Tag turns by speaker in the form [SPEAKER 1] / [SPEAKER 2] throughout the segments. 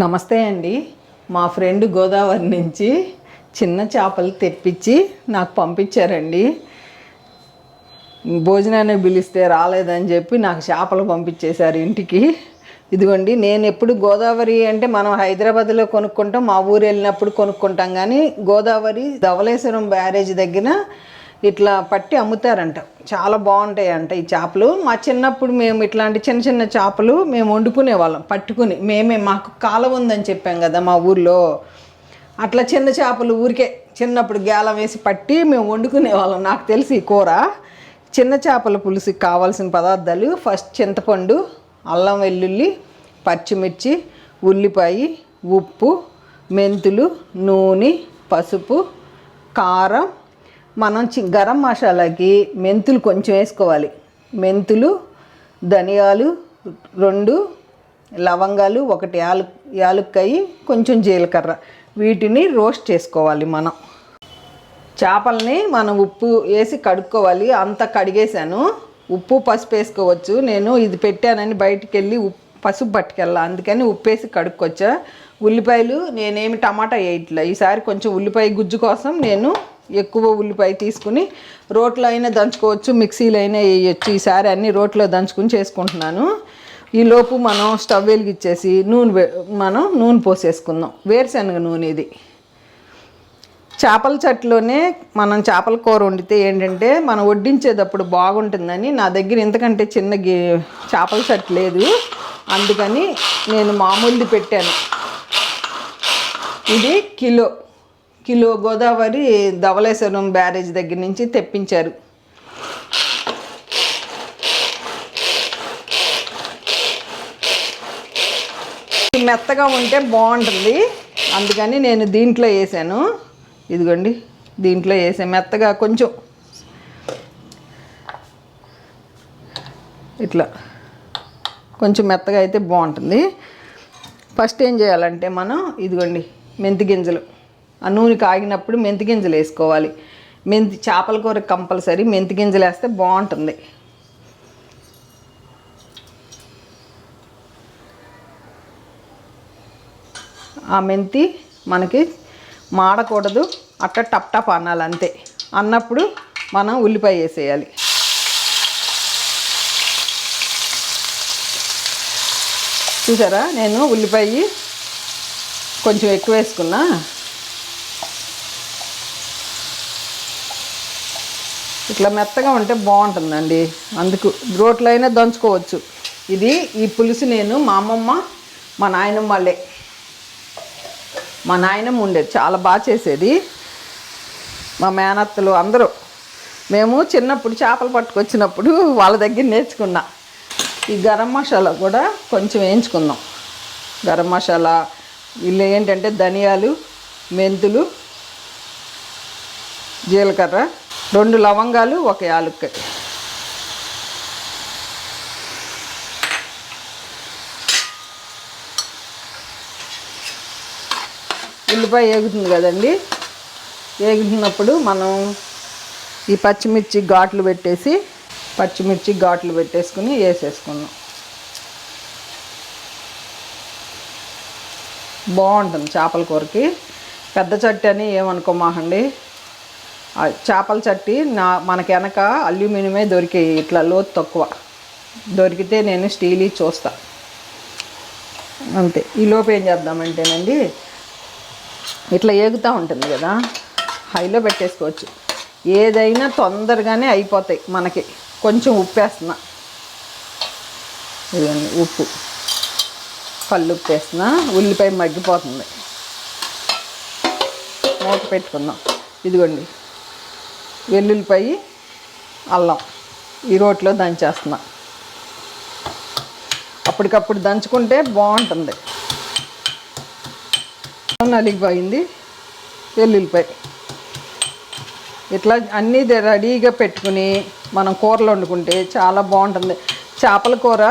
[SPEAKER 1] నమస్తే అండి. మా ఫ్రెండ్ గోదావరి నుంచి చిన్న చేపలు తెప్పించి నాకు పంపించారండి. భోజనాన్ని పిలిస్తే రాలేదని చెప్పి నాకు చేపలు పంపించేశారు ఇంటికి. ఇదిగోండి నేను ఎప్పుడు గోదావరి అంటే మనం హైదరాబాద్లో కొనుక్కుంటాం మా ఊరు వెళ్ళినప్పుడు కొనుక్కుంటాం. కానీ గోదావరి ధవళేశ్వరం బ్యారేజ్ దగ్గర ఇట్లా పట్టి అమ్ముతారంట. చాలా బాగుంటాయి అంట ఈ చేపలు. మా చిన్నప్పుడు మేము ఇట్లాంటి చిన్న చిన్న చేపలు మేము వండుకునే వాళ్ళం పట్టుకుని. మేమే మాకు కాలం ఉందని చెప్పాం కదా మా ఊర్లో. అట్లా చిన్న చేపలు ఊరికే చిన్నప్పుడు గేలం వేసి పట్టి మేము వండుకునే వాళ్ళం. నాకు తెలిసి ఈ కూర. చిన్న చేపల పులుసుకి కావాల్సిన పదార్థాలు ఫస్ట్ చింతపండు అల్లం వెల్లుల్లి పచ్చిమిర్చి ఉల్లిపాయ ఉప్పు మెంతులు నూనె పసుపు కారం మనం చి గరం మసాలాకి మెంతులు కొంచెం వేసుకోవాలి. మెంతులు ధనియాలు రెండు లవంగాలు ఒకటి యాలు యాలుక్కాయి కొంచెం జీలకర్ర. వీటిని రోస్ట్ చేసుకోవాలి మనం. చేపల్ని మనం ఉప్పు వేసి కడుక్కోవాలి. అంత కడిగేశాను. ఉప్పు పసుపు వేసుకోవచ్చు. నేను ఇది పెట్టానని బయటికి వెళ్ళి ఉప్పు పసుపు పట్టుకెళ్ళా. అందుకని ఉప్పు వేసి కడుక్కొచ్చా. ఉల్లిపాయలు నేనేమి టమాటా వేయట్లే. ఈసారి కొంచెం ఉల్లిపాయ గుజ్జు కోసం నేను ఎక్కువ ఉల్లిపాయ తీసుకుని రోట్లో అయినా దంచుకోవచ్చు మిక్సీలో అయినా వేయచ్చు. ఈసారి అన్ని రోట్లో దంచుకుని చేసుకుంటున్నాను. ఈ లోపు మనం స్టవ్ వెలిగిచ్చేసి నూనె మనం నూనె పోసేసుకుందాం. వేరుశనగ నూనె ఇది. చేపల చెట్టులోనే మనం చేపల కూర వండితే ఏంటంటే మనం వడ్డించేటప్పుడు బాగుంటుందని నా దగ్గర ఇంతకంటే చిన్న గే చేపల చెట్టు లేదు. అందుకని నేను మామూలుది పెట్టాను. ఇది kilo. Kilo Godavari Dhavaleswaram barrage దగ్గర నుంచి తెప్పించారు. మెత్తగా ఉంటే బాగుంటుంది. అందుకని నేను దీంట్లో వేసాను. ఇదిగోండి దీంట్లో వేసా మెత్తగా కొంచెం. ఇట్లా. కొంచెం మెత్తగా అయితే బాగుంటుంది. ఫస్ట్ ఏం చేయాలంటే మనం ఇదిగోండి మెంతి గింజలు. ఆ నూనె కాగినప్పుడు మెంతి గింజలు వేసుకోవాలి. మెంతి చేపల కూర కంపల్సరీ మెంతి గింజలు వేస్తే బాగుంటుంది. ఆ మెంతి మనకి మాడకూడదు. అట్ట టప్ టప్ అనాలి అంతే. అన్నప్పుడు మనం ఉల్లిపాయ వేసేయాలి. చూసారా? నేను ఉల్లిపాయ కొంచెం ఎక్కువ వేసుకున్నా. ఇట్లా మెత్తగా ఉంటే బాగుంటుందండి. అందుకు రోట్లో అయినా దంచుకోవచ్చు. ఇది ఈ పులుసు నేను మా అమ్మమ్మ మా నాయనమ్మ వాళ్ళే. మా నాయనమ్మ ఉండేది చాలా బాగా చేసేది. మా మేనత్తలు అందరూ. మేము చిన్నప్పుడు చేపలు పట్టుకొచ్చినప్పుడు వాళ్ళ దగ్గర నేర్చుకున్నా. ఈ గరం మసాలా కూడా కొంచెం వేయించుకుందాం. గరం మసాలా వీళ్ళు ఏంటంటే ధనియాలు మెంతులు జీలకర్ర రెండు లవంగాలు ఒక యాలుక్క ఉల్లిపాయ వేగుతుంది కదండి. వేగుతున్నప్పుడు మనం ఈ పచ్చిమిర్చి ఘాట్లు పెట్టేసి పచ్చిమిర్చి ఘాట్లు పెట్టేసుకుని వేసేసుకున్నాం బాగుంటుంది చేపల కూరకి. పెద్ద చట్టు అని ఏమనుకోమాకండి. చేపల చట్టి నా మనకి వెనక అల్యూమినియమే దొరికాయి ఇట్లా లోతు తక్కువ. దొరికితే నేను స్టీల్ చూస్తా అంతే. ఈ లోపు ఏం చేద్దామంటేనండి ఇట్లా ఏగుతూ ఉంటుంది కదా హైలో పెట్టేసుకోవచ్చు. ఏదైనా తొందరగానే అయిపోతాయి మనకి. కొంచెం ఉప్పు వేస్తున్నా ఇదండి ఉప్పు. కళ్ళు ఉప్పు వేస్తున్నా ఉల్లిపాయ మగ్గిపోతుంది. మూత పెట్టుకుందాం. ఇదిగోండి. వెల్లుల్లిపాయి అల్లం ఈ రోట్లో దంచేస్తున్నా. అప్పటికప్పుడు దంచుకుంటే బాగుంటుంది. నలిగిపోయింది వెల్లుల్లిపాయ. ఇట్లా అన్నీ రెడీగా పెట్టుకుని మనం కూరలు వండుకుంటే చాలా బాగుంటుంది. చేపల కూర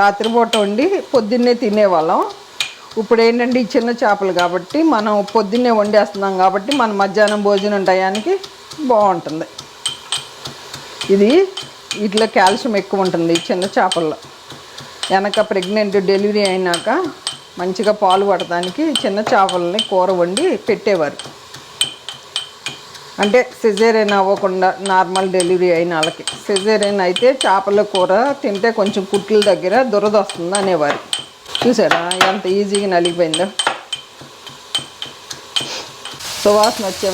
[SPEAKER 1] రాత్రిపూట వండి పొద్దున్నే తినేవాళ్ళం. ఇప్పుడు ఏంటంటే ఈ చిన్న చేపలు కాబట్టి మనం పొద్దున్నే వండేస్తున్నాం కాబట్టి మన మధ్యాహ్నం భోజనం టయానికి బాగుంటుంది. ఇది వీటిలో కాల్షియం ఎక్కువ ఉంటుంది చిన్న చేపల్లో. వెనక ప్రెగ్నెంట్ డెలివరీ అయినాక మంచిగా పాలు పడటానికి చిన్న చేపలని కూర వండి పెట్టేవారు. అంటే సిజేరియన్ అవ్వకుండా నార్మల్ డెలివరీ అయిన వాళ్ళకి. సిజేరియన్ అయితే చేపల కూర తింటే కొంచెం కుట్ల దగ్గర దురద వస్తుంది అనేవారు. చూసారా ఎంత ఈజీగా నలిగిపోయిందో. సువాసన వచ్చే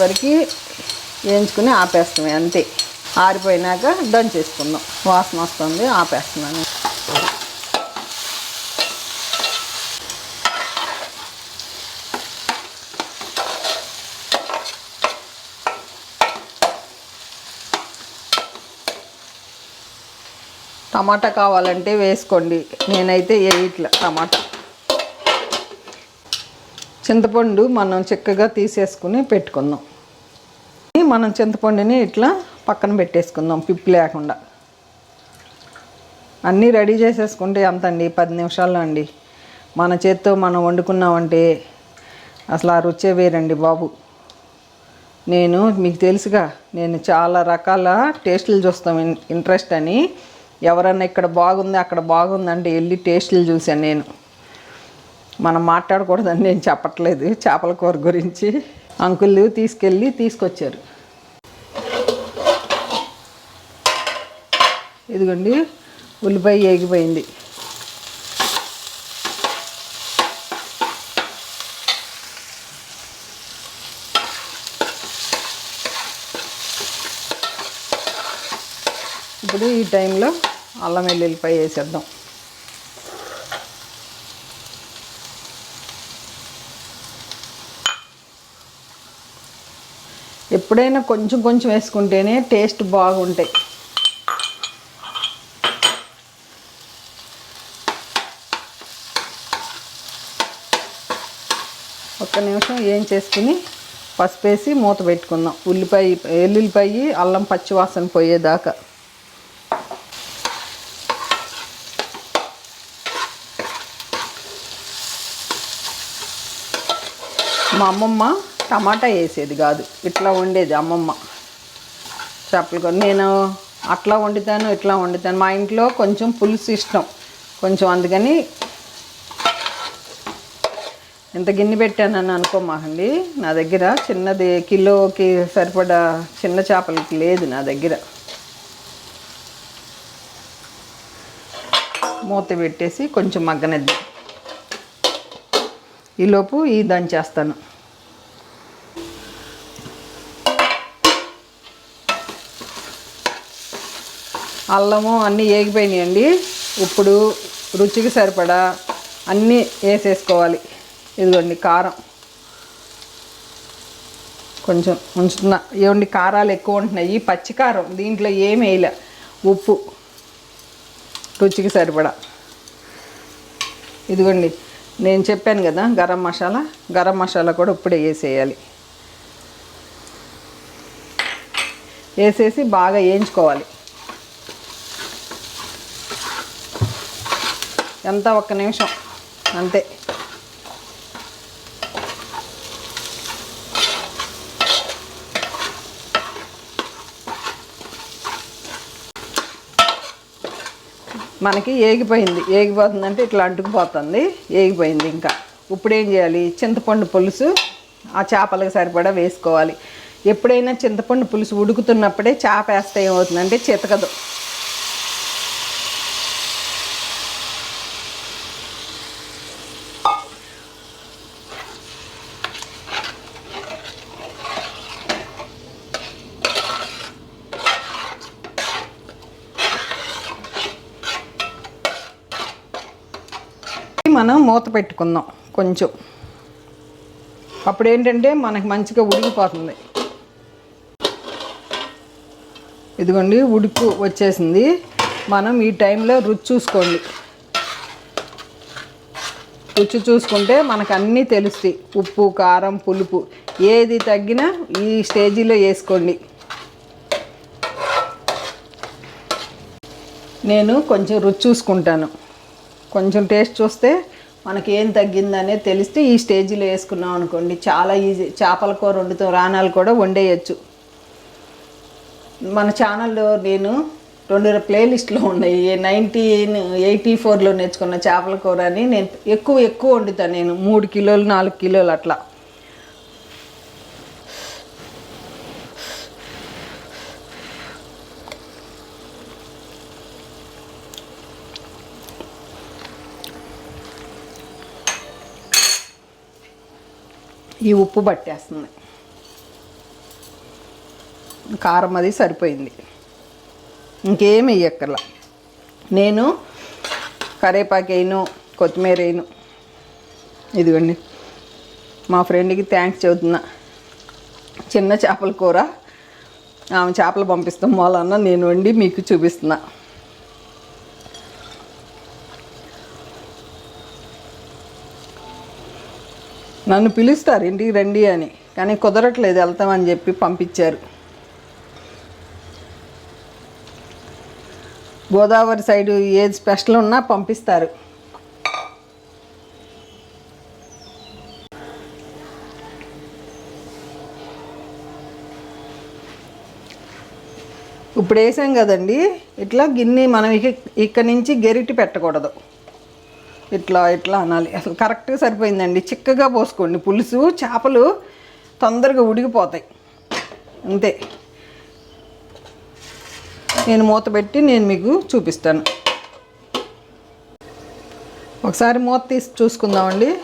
[SPEAKER 1] వేయించుకుని ఆపేస్తాం అంతే. ఆరిపోయినాక దంచేసుకుందాం వాసన వస్తుంది ఆపేస్తున్నాను. టమాటా కావాలంటే వేసుకోండి. నేనైతే వేయట్ల టమాటా. చింతపండు మనం చక్కగా తీసేసుకుని పెట్టుకుందాం. మనం చింతపండుని ఇట్లా పక్కన పెట్టేసుకుందాం పిప్పి లేకుండా. అన్నీ రెడీ చేసేసుకుంటే ఎంత అండి పది నిమిషాల్లో అండి. మన చేత్తో మనం వండుకున్నామంటే అసలు ఆ రుచే వేరండి బాబు. నేను మీకు తెలుసుగా నేను చాలా రకాల టేస్టులు చూస్తాం. ఇన్- ఇంట్రెస్ట్ అని. ఎవరన్నా ఇక్కడ బాగుంది అక్కడ బాగుందంటే వెళ్ళి టేస్టులు చూశాను నేను. మనం మాట్లాడకూడదని నేను చెప్పట్లేదు చేపల కూర గురించి. అంకుల్ తీసుకెళ్ళి తీసుకొచ్చారు. ఇదిగోండి ఉల్లిపాయ ఏగిపోయింది. ఇప్పుడు ఈ టైంలో అల్లం వెల్లుల్లిపాయ వేసేద్దాం. ఎప్పుడైనా కొంచెం కొంచెం వేసుకుంటేనే టేస్ట్ బాగుంటాయి. ఒక్క నిమిషం ఏం చేసుకుని పసుపు వేసి మూత పెట్టుకుందాం. ఉల్లిపాయ ఎల్లుల్లిపాయ అల్లం పచ్చివాసన పోయేదాకా. మా అమ్మమ్మ టమాటా వేసేది కాదు. ఇట్లా వండేది అమ్మమ్మ. చేపల కూర నేను అట్లా వండుతాను ఇట్లా వండుతాను. మా ఇంట్లో కొంచెం పులుసు ఇష్టం. కొంచెం అందుకని ఇంత గిన్నె పెట్టానని అనుకోమాకండి. నా దగ్గర చిన్నది కిలోకి సరిపడా చిన్న చేపలకి లేదు నా దగ్గర. మూత పెట్టేసి కొంచెం మగ్గనిద్దాం. ఈలోపు ఈ దంచేస్తాను. అల్లము అన్నీ ఏగిపోయినాయండి. ఇప్పుడు రుచికి సరిపడా అన్నీ వేసేసుకోవాలి. ఇదిగోండి కారం. కొంచెం ఉంచుతున్నా. ఏమండి కారాలు ఎక్కువ ఉంటున్నాయి. పచ్చి కారం దీంట్లో ఏం వేయలే. ఉప్పు రుచికి సరిపడా. ఇదిగోండి నేను చెప్పాను కదా గరం మసాలా. గరం మసాలా కూడా ఇప్పుడే వేసేయాలి. వేసేసి బాగా వేయించుకోవాలి. ఎంత ఒక్క నిమిషం? అంతే. మనకి ఏగిపోయింది. ఏగిపోతుందంటే ఇట్లా అంటుకుపోతుంది. ఏగిపోయింది ఇంకా. ఇప్పుడు ఏం చేయాలి? చింతపండు పులుసు ఆ చేపలకు సరిపడా వేసుకోవాలి. ఎప్పుడైనా చింతపండు పులుసు ఉడుకుతున్నప్పుడే చేప వేస్తే ఏమవుతుందంటే చితకదు. మనం మూత పెట్టుకుందాం కొంచెం. అప్పుడు ఏంటంటే మనకి మంచిగా ఉడికిపోతుంది. ఇదిగోండి ఉడుకు వచ్చేసింది. మనం ఈ టైంలో రుచి చూసుకోండి. రుచి చూసుకుంటే మనకు అన్నీ తెలుస్తాయి. ఉప్పు కారం పులుపు. ఏది తగ్గినా ఈ స్టేజీలో వేసుకోండి. నేను కొంచెం రుచి చూసుకుంటాను. కొంచెం టేస్ట్ చూస్తే మనకి ఏం తగ్గిందనే తెలిస్తే ఈ స్టేజ్లో వేసుకున్నాం అనుకోండి. చాలా ఈజీ. చేపల కూర వండుతాం రాణాలు కూడా వండేయచ్చు. మన ఛానల్లో నేను రెండు ప్లేలిస్ట్లో ఉన్నాయి. నైన్టీన్ ఎయిటీ ఫోర్లో నేర్చుకున్న చేపల కూర అని నేను ఎక్కువ ఎక్కువ వండుతాను నేను. మూడు కిలోలు నాలుగు కిలోలు అట్లా. ఈ ఉప్పు పట్టేస్తుంది. కారం అది సరిపోయింది. ఇంకేం వేయక్కర్లా నేను కరేపాకు వేయను కొత్తిమీర వేయను ఇదిగోండి. మా ఫ్రెండ్కి థ్యాంక్స్ చెబుతున్నా. చిన్న చేపల కూర ఆమె చేపలు పంపిస్తాం. వాళ్ళన్న నేను వండి మీకు చూపిస్తున్నా. నన్ను పిలుస్తారు ఇంటికి రండి అని. కానీ కుదరట్లేదు వెళ్తామని చెప్పి పంపించారు. గోదావరి సైడు ఏది స్పెషల్ ఉన్నా పంపిస్తారు. ఇప్పుడు వేసాం కదండి ఇట్లా గిన్నె మనం ఇక ఇక్కడి నుంచి గెరిటి పెట్టకూడదు. ఇట్లా ఇట్లా అనాలి. అసలు కరెక్ట్గా సరిపోయిందండి. చిక్కగా పోసుకోండి. పులుసు చేపలు తొందరగా ఉడికిపోతాయి. అంతే. నేను మూత పెట్టి నేను మీకు చూపిస్తాను. ఒకసారి మూత తీసి చూసుకుందామండి.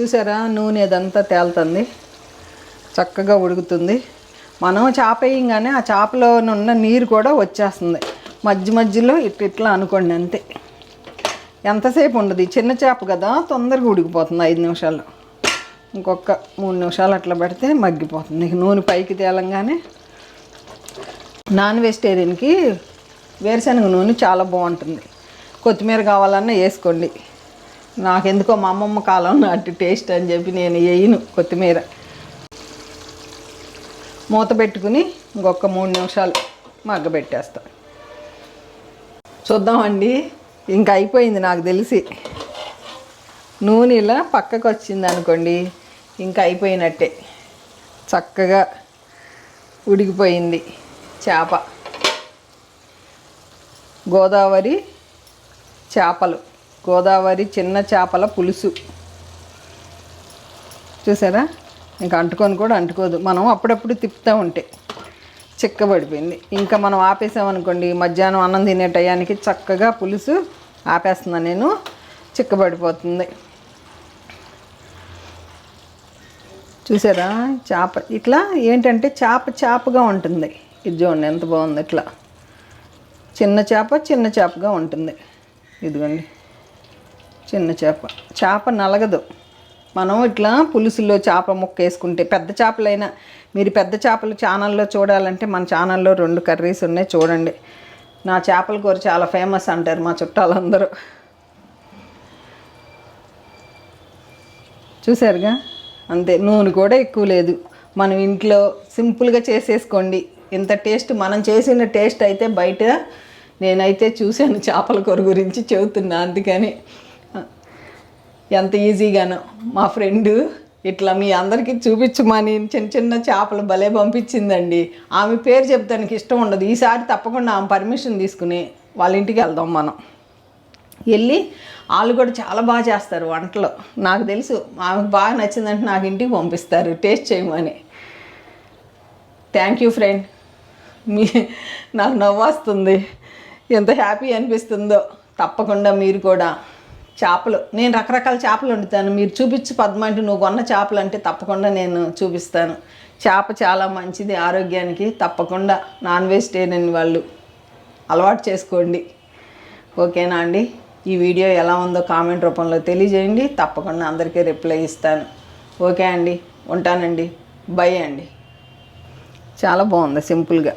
[SPEAKER 1] చూసారా? నూనె అదంతా తేలుతుంది. చక్కగా ఉడుకుతుంది. మనం చేప వేయంగానే ఆ చేపలో ఉన్న నీరు కూడా వచ్చేస్తుంది. మధ్య మధ్యలో ఇట్లా ఇట్లా అనుకోండి అంతే. ఎంతసేపు ఉండదు. చిన్న చేప కదా తొందరగా ఉడికిపోతుంది ఐదు నిమిషాలు ఇంకొక మూడు నిమిషాలు అట్లా పెడితే మగ్గిపోతుంది. ఇక నూనె పైకి తేలంగానే నాన్ వెజిటేరియన్కి వేరుశనగ నూనె చాలా బాగుంటుంది. కొత్తిమీర కావాలన్నా వేసుకోండి. నాకెందుకో మా అమ్మమ్మ కాలం నాటి టేస్ట్ అని చెప్పి నేను వేయను కొత్తిమీర. మూత పెట్టుకుని ఇంకొక మూడు నిమిషాలు మగ్గబెట్టేస్తా. చూద్దామండి. ఇంకా అయిపోయింది నాకు తెలిసి. నూనె ఇలా పక్కకు వచ్చింది అనుకోండి ఇంకా అయిపోయినట్టే. చక్కగా ఉడికిపోయింది చేప. గోదావరి చేపలు. గోదావరి చిన్న చేపల పులుసు. చూసారా? ఇంకా అంటుకొని కూడా అంటుకోదు. మనం అప్పుడప్పుడు తిప్పుతూ ఉంటే. చిక్కబడిపోయింది. ఇంకా మనం ఆపేసామనుకోండి మధ్యాహ్నం అన్నం తినే టయానికి చక్కగా పులుసు ఆపేస్తున్నాను నేను చిక్కబడిపోతుంది. చూసారా? చేప ఇట్లా ఏంటంటే చేప చేపగా ఉంటుంది. ఇది చూడండి ఎంత బాగుంది ఇట్లా. చిన్న చేప చిన్న చేపగా ఉంటుంది. ఇదిగోండి. చిన్న చేప. చేప నలగదు. మనం ఇట్లా పులుసులో చేప ముక్క వేసుకుంటే పెద్ద చేపలైనా మీరు పెద్ద చేపలు ఛానల్లో చూడాలంటే మన ఛానల్లో రెండు కర్రీస్ ఉన్నాయి చూడండి. నా చేపల కూర చాలా ఫేమస్ అంటారు మా చుట్టాలందరూ. చూసారుగా? అంతే నూనె కూడా ఎక్కువ లేదు. మనం ఇంట్లో సింపుల్గా చేసేసుకోండి. ఇంత టేస్ట్ మనం చేసిన టేస్ట్ అయితే బయట నేనైతే చూశాను చేపల కూర గురించి చెబుతున్నా అందుకని. ఎంత ఈజీగానో. మా ఫ్రెండ్ ఇట్లా మీ అందరికీ చూపించమని చిన్న చిన్న చేపలు భలే పంపించిందండి. ఆమె పేరు చెప్తానికి ఇష్టం ఉండదు. ఈసారి తప్పకుండా ఆమె పర్మిషన్ తీసుకుని వాళ్ళ ఇంటికి వెళ్దాం మనం. వెళ్ళి వాళ్ళు కూడా చాలా బాగా చేస్తారు వంటలు. నాకు తెలుసు ఆమెకు బాగా నచ్చిందంటే నాకు ఇంటికి పంపిస్తారు. టేస్ట్ చేయమని. Thank you friend. మీ నాకు నవ్వొస్తుంది ఎంత హ్యాపీ అనిపిస్తుందో. తప్పకుండా మీరు కూడా. చేపలు. నేను రకరకాల చేపలు వండుతాను. మీరు చూపించు పద్మ అంటే నువ్వు కొన్న చేపలు అంటే తప్పకుండా నేను చూపిస్తాను. చేప చాలా మంచిది ఆరోగ్యానికి. తప్పకుండా నాన్ వెజిటేరియన్ వాళ్ళు అలవాటు చేసుకోండి. ఓకేనా అండి? ఈ వీడియో ఎలా ఉందో కామెంట్ రూపంలో తెలియజేయండి. తప్పకుండా అందరికీ రిప్లై ఇస్తాను. ఓకే అండి. ఉంటానండి. బై అండి. చాలా బాగుంది సింపుల్గా.